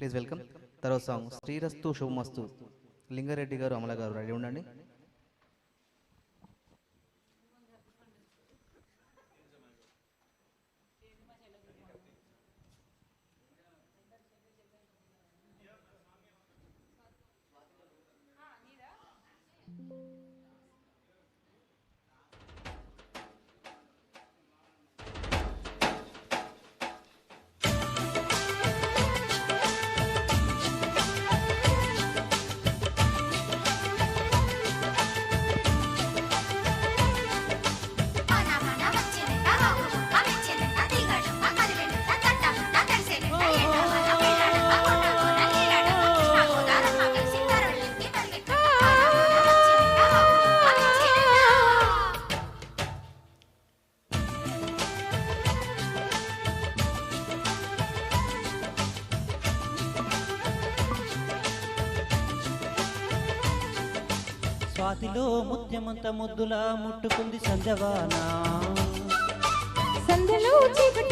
Please welcome. తర్వాత song Srirastu Subhamastu. Lingareddy గారు అమల గారు రెడీ ఉండండి. స్వాతిలో ముత్యమంత ముద్దులా ముట్టుకుంది సంధ్యవానా. సంధ్యలో చీకటి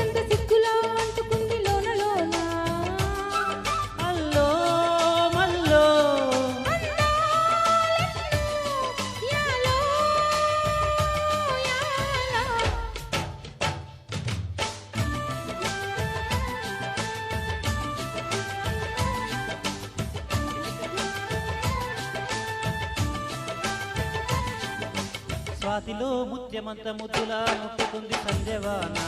ఛాతిలో ముత్యమంత ముద్దులా ముట్టుకుంది సంజవానా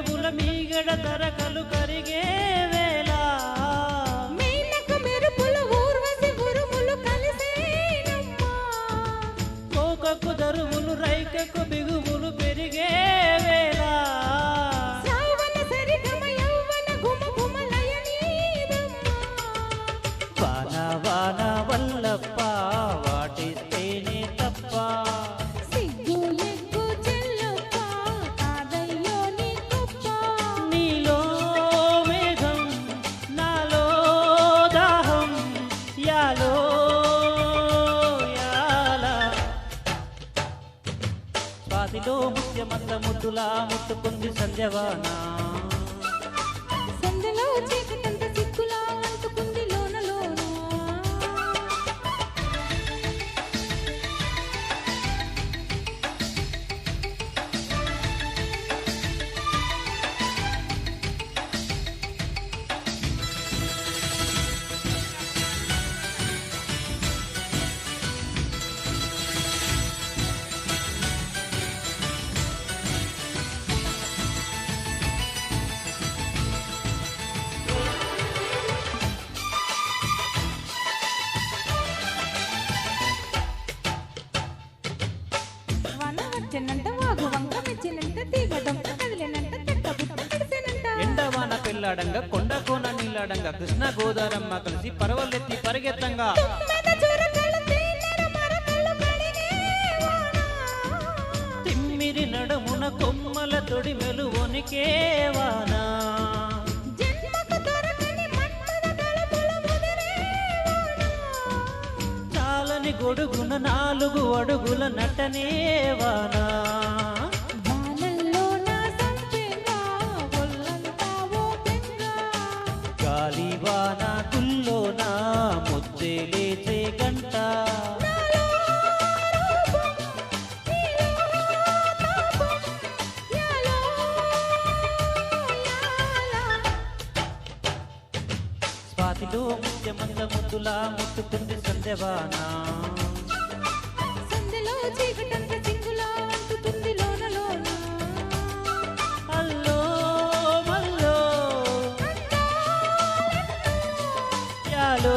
పెదవుల మీగడ తరకలు కరిగే స్వాతిలో ముత్యమంత ముద్దులా ముట్టుకుంది సంధ్యవానా? వాగు వంక మెచ్చినంట కదిలినంట ఎండవాన పిల్లాడంగా కొండ కోన నీలాడంగా కృష్ణ గోదారమ్మ కలిసి పరవలెత్తి పరిగెత్తంగా. తిమ్మిరి నడుమున కొమ్మల తొడిమెలు వణికే గొడుగున నాలుగు అడుగుల నటనే వానా. వానల్లో నా సంపెంగా ఒళ్ళంతా ఓ బెంగ గాలి వాన గుల్లోన ముద్దే మదిలో ముత్య ముద్దులా ముత్తుతుంది సంధ్యవాన. సంధ్యలో చీకటంత చింగులా అంటుతుంది అల్లో మల్లో యాలో